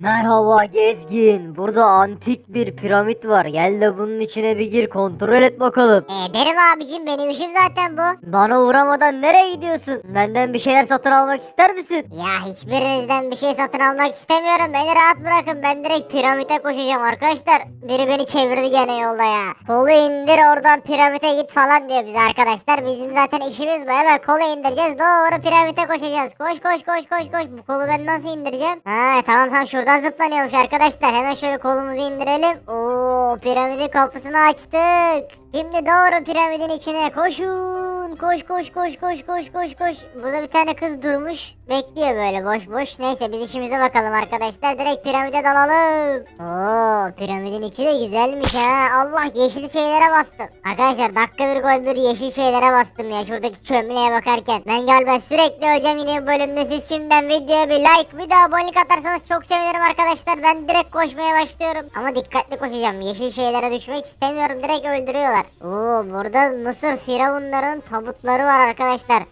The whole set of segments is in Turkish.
Merhaba gezgin. Burada antik bir piramit var. Gel de bunun içine bir gir kontrol et bakalım. E, derim abicim benim işim zaten bu. Bana uğramadan nereye gidiyorsun? Benden bir şeyler satın almak ister misin? Ya hiçbirinizden bir şey satın almak istemiyorum. Beni rahat bırakın. Ben direkt piramite koşacağım arkadaşlar. Biri beni çevirdi gene yolda ya. Kolu indir oradan piramite git falan diyor bize arkadaşlar. Bizim zaten işimiz bu. Hemen kolu indireceğiz. Doğru piramite koşacağız. Koş koş koş koş koş. Bu kolu ben nasıl indireceğim? Ha tamam tamam şuradan zıplanıyormuş arkadaşlar. Hemen şöyle kolumuzu indirelim. Oo piramidin kapısını açtık. Şimdi doğru piramidin içine koşun. Koş koş koş koş koş koş koş. Burada bir tane kız durmuş. Bekliyor böyle boş boş. Neyse biz işimize bakalım arkadaşlar. Direkt piramide dalalım. Oo piramidin içi de güzelmiş ha. Allah yeşil şeylere bastım. Arkadaşlar dakika bir gol bir yeşil şeylere bastım ya. Şuradaki çömleğe bakarken. Ben galiba sürekli hocam yine bu bölümde siz şimdiden videoya bir like bir de abonelik atarsanız çok sevinirim arkadaşlar. Ben direkt koşmaya başlıyorum. Ama dikkatli koşacağım. Yeşil şeylere düşmek istemiyorum. Direkt öldürüyorlar. Oo burada Mısır firavunlarının tabutları var arkadaşlar.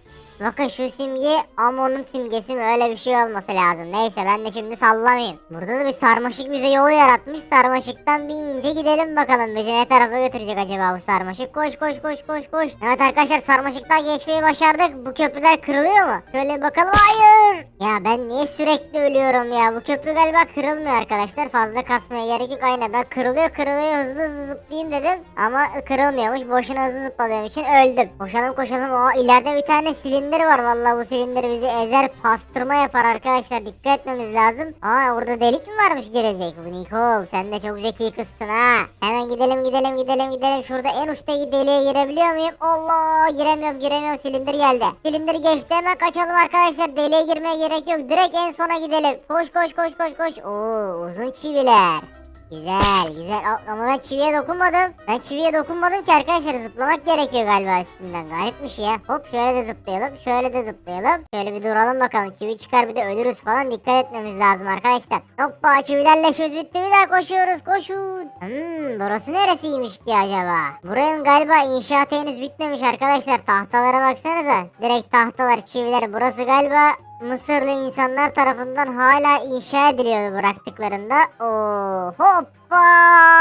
Bakın şu simge Amon'un simgesi mi öyle bir şey olması lazım. Neyse ben de şimdi sallamayayım. Burada da bir sarmaşık bize yolu yaratmış. Sarmaşıktan bir ince gidelim bakalım. Bizi ne tarafa götürecek acaba bu sarmaşık? Koş koş koş koş koş. Evet arkadaşlar sarmaşıktan geçmeyi başardık. Bu köprüler kırılıyor mu? Şöyle bakalım. Hayır. Ya ben niye sürekli ölüyorum ya? Bu köprü galiba kırılmıyor arkadaşlar. Fazla kasmaya gerek yok. Aynen ben kırılıyor kırılıyor hızlı hızlı zıplayayım dedim. Ama kırılmıyormuş. Boşuna hızlı zıpladığım için öldüm. Koşalım koşalım. Aa ileride bir tane silindir var. Vallahi bu silindir bizi ezer pastırma yapar arkadaşlar. Dikkat etmemiz lazım. Aa orada delik mi varmış girecek? Bu Nicole sen de çok zeki kızsın ha. Hemen gidelim gidelim gidelim gidelim. Şurada en uçtaki deliğe girebiliyor muyum? Allah giremiyorum giremiyorum silindir geldi. Silindir geçti hemen kaçalım arkadaşlar. Deliğe girmeye gerek yok. Direkt en sona gidelim. Koş koş koş koş koş. Oo uzun çiviler. Güzel güzel ama ben çiviye dokunmadım. Ben çiviye dokunmadım ki arkadaşlar zıplamak gerekiyor galiba üstünden. Garipmiş ya. Hop şöyle de zıplayalım. Şöyle de zıplayalım. Şöyle bir duralım bakalım. Çivi çıkar bir de ölürüz falan. Dikkat etmemiz lazım arkadaşlar. Hoppa çivilerle işimiz bitti. Bir daha koşuyoruz. Koşun. Hmm burası neresiymiş ki acaba? Buranın galiba inşaatı henüz bitmemiş arkadaşlar. Tahtalara baksanıza. Direkt tahtalar çiviler. Burası galiba Mısırlı insanlar tarafından hala inşa ediliyordu bıraktıklarında. Oo, hoppa.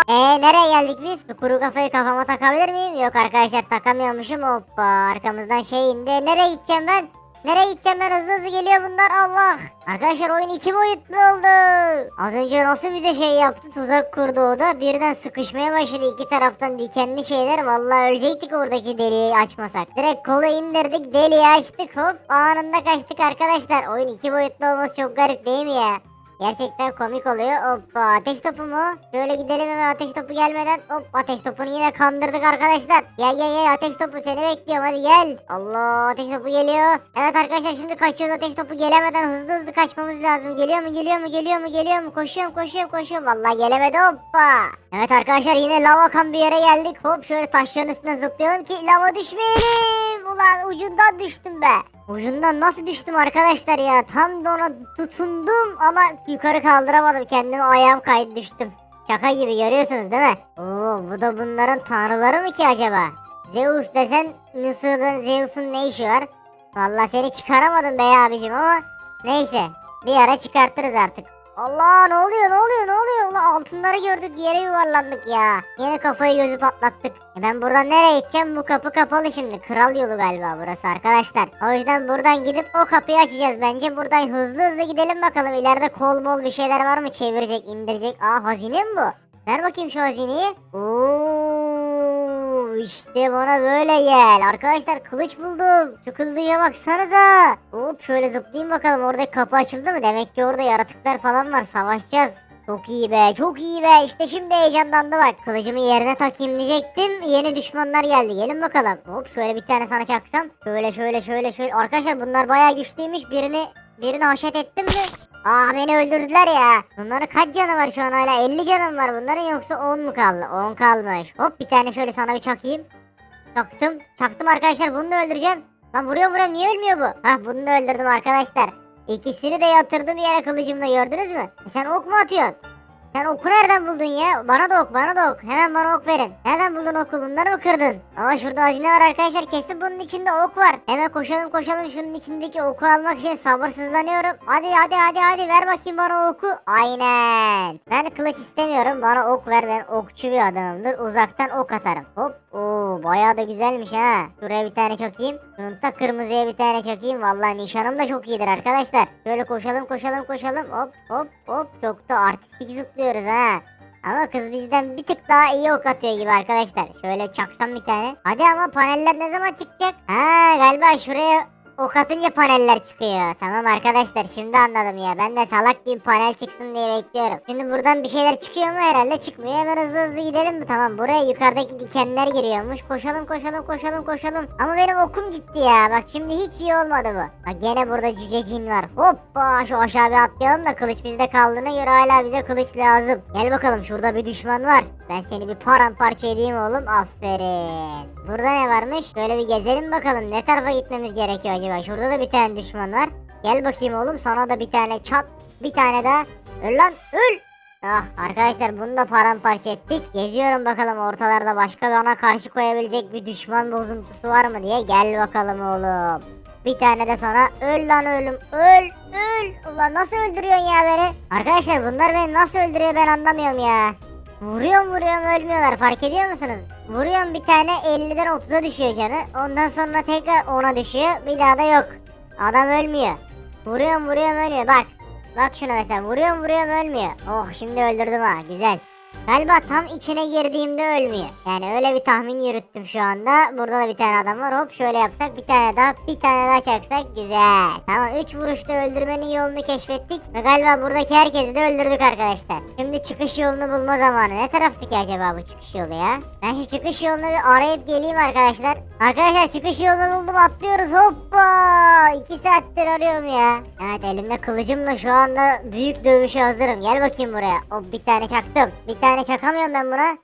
Ee nereye geldik biz? Bu kuru kafayı kafama takabilir miyim? Yok arkadaşlar takamıyormuşum. Hoppa arkamızdan şey indi. Nereye gideceğim ben? Nereye gideceğim ben hızlı hızlı geliyor bunlar Allah. Arkadaşlar oyun iki boyutlu oldu. Az önce nasıl bize şey yaptı tuzak kurdu o da birden sıkışmaya başladı iki taraftan dikenli şeyler. Vallahi ölecektik oradaki deliği açmasak. Direkt kolu indirdik deliği açtık hop anında kaçtık arkadaşlar. Oyun iki boyutlu olması çok garip değil mi ya? Gerçekten komik oluyor. Hoppa ateş topu mu? Şöyle gidelim hemen ateş topu gelmeden. Hop ateş topunu yine kandırdık arkadaşlar. Gel gel gel ateş topu seni bekliyorum hadi gel. Allah ateş topu geliyor. Evet arkadaşlar şimdi kaçıyoruz ateş topu gelemeden hızlı hızlı kaçmamız lazım. Geliyor mu geliyor mu geliyor mu geliyor mu? Koşuyorum koşuyorum koşuyorum. Vallahi gelemedi hoppa. Evet arkadaşlar yine lava kan bir yere geldik. Hop şöyle taşların üstüne zıplayalım ki lava düşmeyelim. Ulan ucundan düştüm be. Ucundan nasıl düştüm arkadaşlar ya? Tam da ona tutundum ama yukarı kaldıramadım kendimi ayağım kaydı düştüm. Şaka gibi görüyorsunuz değil mi? Oo bu da bunların tanrıları mı ki acaba? Zeus desen Mısır'da Zeus'un ne işi var? Vallahi seni çıkaramadım be abicim ama neyse bir ara çıkartırız artık. Allah ne oluyor ne oluyor ne oluyor? Ulan altınları gördük yere yuvarlandık ya. Yine kafayı gözü patlattık. E ben buradan nereye gideceğim? Bu kapı kapalı şimdi. Kral yolu galiba burası arkadaşlar. O yüzden buradan gidip o kapıyı açacağız. Bence buradan hızlı hızlı gidelim bakalım. İleride kol mol bir şeyler var mı? Çevirecek, indirecek. Aa hazine mi bu? Ver bakayım şu hazineyi. Oo, işte bana böyle gel. Arkadaşlar kılıç buldum. Şu kılıca baksanıza. Hop şöyle zıplayayım bakalım. Oradaki kapı açıldı mı? Demek ki orada yaratıklar falan var. Savaşacağız. Çok iyi be çok iyi be işte şimdi heyecanlandı bak kılıcımı yerine takayım diyecektim yeni düşmanlar geldi gelin bakalım hop şöyle bir tane sana çaksam şöyle şöyle şöyle şöyle arkadaşlar bunlar bayağı güçlüymüş birini birini haşet ettim mi Aa beni öldürdüler ya. Bunların kaç canı var şu an hala? 50 canım var bunların yoksa 10 mu kaldı? 10 kalmış. Hop bir tane şöyle sana bir çakayım. Çaktım. Çaktım arkadaşlar bunu da öldüreceğim. Lan vuruyorum vuruyorum niye ölmüyor bu? Hah bunu da öldürdüm arkadaşlar. İkisini de yatırdım yere kılıcımla gördünüz mü? E sen ok mu atıyorsun? Sen oku nereden buldun ya? Bana da ok, bana da ok. Hemen bana ok verin. Nereden buldun oku? Bunları mı kırdın? Aa şurada hazine var arkadaşlar. Kesin bunun içinde ok var. Hemen koşalım koşalım şunun içindeki oku almak için sabırsızlanıyorum. Hadi hadi hadi hadi ver bakayım bana oku. Aynen. Ben kılıç istemiyorum. Bana ok ver. Ben okçu bir adamımdır. Uzaktan ok atarım. Hop. Oo bayağı da güzelmiş ha. Şuraya bir tane çakayım. Şunun da kırmızıya bir tane çakayım. Vallahi nişanım da çok iyidir arkadaşlar. Şöyle koşalım koşalım koşalım. Hop hop hop. Çok da artistik zıplıyoruz ha. Ama kız bizden bir tık daha iyi ok atıyor gibi arkadaşlar. Şöyle çaksam bir tane. Hadi ama paneller ne zaman çıkacak? Ha galiba şuraya ok atınca paneller çıkıyor. Tamam arkadaşlar şimdi anladım ya. Ben de salak gibi panel çıksın diye bekliyorum. Şimdi buradan bir şeyler çıkıyor mu herhalde çıkmıyor. Hemen hızlı hızlı gidelim mi? Tamam buraya yukarıdaki dikenler giriyormuş. Koşalım koşalım koşalım koşalım. Ama benim okum gitti ya. Bak şimdi hiç iyi olmadı bu. Bak gene burada cücecin var. Hoppa şu aşağı bir atlayalım da kılıç bizde kaldığına göre hala bize kılıç lazım. Gel bakalım şurada bir düşman var. Ben seni bir paramparça edeyim oğlum. Aferin. Burada ne varmış? Şöyle bir gezelim bakalım. Ne tarafa gitmemiz gerekiyor acaba? Şurada da bir tane düşman var. Gel bakayım oğlum. Sana da bir tane çat. Bir tane daha. Öl lan öl. Ah arkadaşlar bunu da paramparça ettik. Geziyorum bakalım ortalarda başka bana karşı koyabilecek bir düşman bozuntusu var mı diye. Gel bakalım oğlum. Bir tane de sana öl lan ölüm. Öl öl. Ulan nasıl öldürüyorsun ya beni? Arkadaşlar bunlar beni nasıl öldürüyor ben anlamıyorum ya. Vuruyorum vuruyorum ölmüyorlar fark ediyor musunuz? Vuruyorum bir tane 50'den 30'a düşüyor canı. Ondan sonra tekrar 10'a düşüyor. Bir daha da yok. Adam ölmüyor. Vuruyorum vuruyorum ölmüyor bak. Bak şuna mesela vuruyorum vuruyorum ölmüyor. Oh şimdi öldürdüm ha güzel. Galiba tam içine girdiğimde ölmüyor. Yani öyle bir tahmin yürüttüm şu anda. Burada da bir tane adam var. Hop şöyle yapsak bir tane daha bir tane daha çaksak güzel. Tamam 3 vuruşta öldürmenin yolunu keşfettik. Ve galiba buradaki herkesi de öldürdük arkadaşlar. Şimdi çıkış yolunu bulma zamanı. Ne taraftı ki acaba bu çıkış yolu ya? Ben şu çıkış yolunu bir arayıp geleyim arkadaşlar. Arkadaşlar çıkış yolunu buldum atlıyoruz hoppa. 2 saattir arıyorum ya. Evet elimde kılıcımla şu anda büyük dövüşe hazırım. Gel bakayım buraya. Hop bir tane çaktım. Bir tane çakamıyorum ben buna.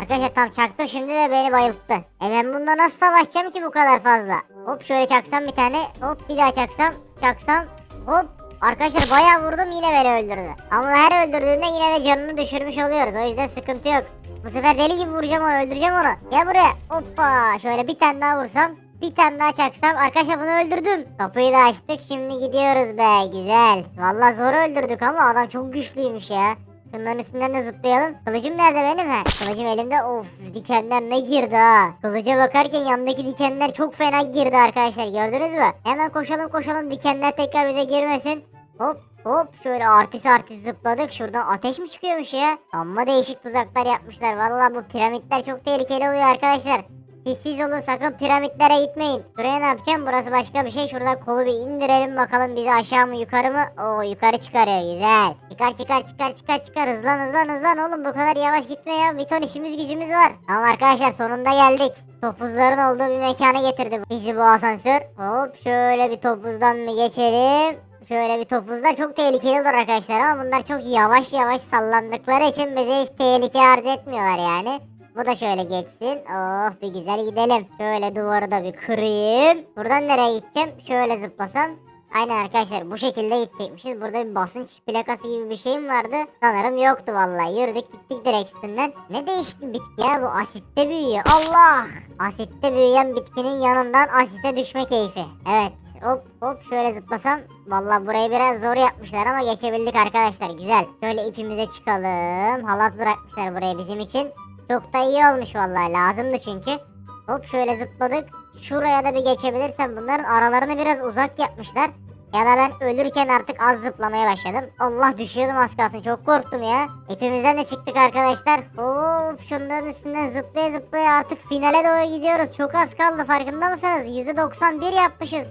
Arkadaşlar tam çaktım şimdi ve beni bayılttı. E ben bunda nasıl savaşacağım ki bu kadar fazla? Hop şöyle çaksam bir tane. Hop bir daha çaksam. Çaksam. Hop. Arkadaşlar bayağı vurdum yine beni öldürdü. Ama her öldürdüğünde yine de canını düşürmüş oluyoruz. O yüzden sıkıntı yok. Bu sefer deli gibi vuracağım onu öldüreceğim onu. Gel buraya. Hoppa. Şöyle bir tane daha vursam. Bir tane daha çaksam. Arkadaşlar bunu öldürdüm. Kapıyı da açtık. Şimdi gidiyoruz be. Güzel. Vallahi zor öldürdük ama adam çok güçlüymüş ya. Şunların üstünden de zıplayalım. Kılıcım nerede benim he? Kılıcım elimde. Of dikenler ne girdi ha. Kılıca bakarken yanındaki dikenler çok fena girdi arkadaşlar. Gördünüz mü? Hemen koşalım koşalım. Dikenler tekrar bize girmesin. Hop hop şöyle artist artist zıpladık. Şuradan ateş mi çıkıyormuş ya? Amma değişik tuzaklar yapmışlar. Vallahi bu piramitler çok tehlikeli oluyor arkadaşlar. Siz olun sakın piramitlere gitmeyin. Buraya ne yapacağım? Burası başka bir şey. Şuradan kolu bir indirelim bakalım bizi aşağı mı yukarı mı? Oo yukarı çıkarıyor güzel. Çıkar çıkar çıkar çıkar çıkar hızlan hızlan hızlan oğlum bu kadar yavaş gitme ya. Bir ton işimiz gücümüz var. Tamam arkadaşlar sonunda geldik. Topuzların olduğu bir mekana getirdi bizi bu asansör. Hop şöyle bir topuzdan bir geçelim. Şöyle bir topuzlar çok tehlikeli olur arkadaşlar ama bunlar çok yavaş yavaş sallandıkları için bize hiç tehlike arz etmiyorlar yani. Bu da şöyle geçsin. Oh bir güzel gidelim. Şöyle duvarı da bir kırayım. Buradan nereye gideceğim? Şöyle zıplasam. Aynen arkadaşlar bu şekilde gidecekmişiz. Burada bir basınç plakası gibi bir şeyim vardı. Sanırım yoktu vallahi. Yürüdük gittik direkt üstünden. Ne değişik bir bitki ya bu asitte büyüyor. Allah! Asitte büyüyen bitkinin yanından asite düşme keyfi. Evet. Hop hop şöyle zıplasam. Vallahi burayı biraz zor yapmışlar ama geçebildik arkadaşlar. Güzel. Şöyle ipimize çıkalım. Halat bırakmışlar buraya bizim için. Çok da iyi olmuş vallahi lazımdı çünkü. Hop şöyle zıpladık. Şuraya da bir geçebilirsem bunların aralarını biraz uzak yapmışlar. Ya da ben ölürken artık az zıplamaya başladım. Allah düşüyordum az kalsın çok korktum ya. Hepimizden de çıktık arkadaşlar. Hop şunların üstünden zıplaya zıplaya artık finale doğru gidiyoruz. Çok az kaldı farkında mısınız? %91 yapmışız.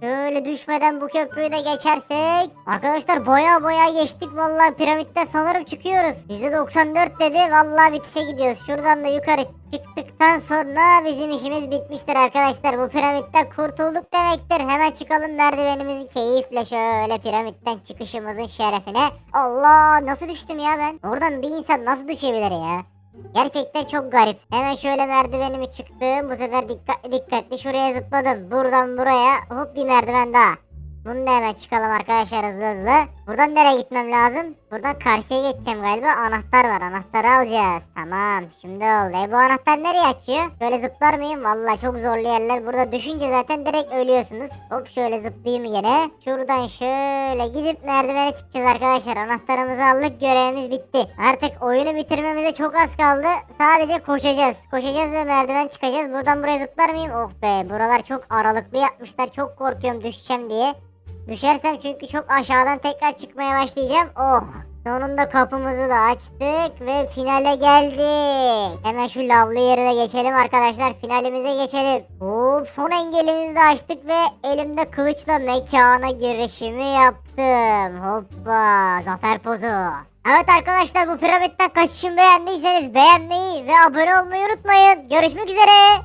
Şöyle düşmeden bu köprüyü de geçersek. Arkadaşlar boya boya geçtik vallahi piramitte sanırım çıkıyoruz. %94 dedi vallahi bitişe gidiyoruz. Şuradan da yukarı çıktıktan sonra bizim işimiz bitmiştir arkadaşlar. Bu piramitten kurtulduk demektir. Hemen çıkalım merdivenimizi keyifle şöyle piramitten çıkışımızın şerefine. Allah nasıl düştüm ya ben? Oradan bir insan nasıl düşebilir ya? Gerçekten çok garip. Hemen şöyle merdivenimi çıktım. Bu sefer dikkatli dikkatli şuraya zıpladım. Buradan buraya hop bir merdiven daha. Bunu da hemen çıkalım arkadaşlar hızlı hızlı. Buradan nereye gitmem lazım? Buradan karşıya geçeceğim galiba. Anahtar var. Anahtarı alacağız. Tamam. Şimdi oldu. E bu anahtar nereye açıyor? Şöyle zıplar mıyım? Vallahi çok zorlu yerler. Burada düşünce zaten direkt ölüyorsunuz. Hop şöyle zıplayayım yine. Şuradan şöyle gidip merdivene çıkacağız arkadaşlar. Anahtarımızı aldık. Görevimiz bitti. Artık oyunu bitirmemize çok az kaldı. Sadece koşacağız. Koşacağız ve merdiven çıkacağız. Buradan buraya zıplar mıyım? Oh be. Buralar çok aralıklı yapmışlar. Çok korkuyorum düşeceğim diye. Düşersem çünkü çok aşağıdan tekrar çıkmaya başlayacağım. Oh. Sonunda kapımızı da açtık ve finale geldik. Hemen şu lavlı yere de geçelim arkadaşlar. Finalimize geçelim. Hop son engelimizi de açtık ve elimde kılıçla mekana girişimi yaptım. Hoppa zafer pozu. Evet arkadaşlar bu piramitten kaçışımı beğendiyseniz beğenmeyi ve abone olmayı unutmayın. Görüşmek üzere.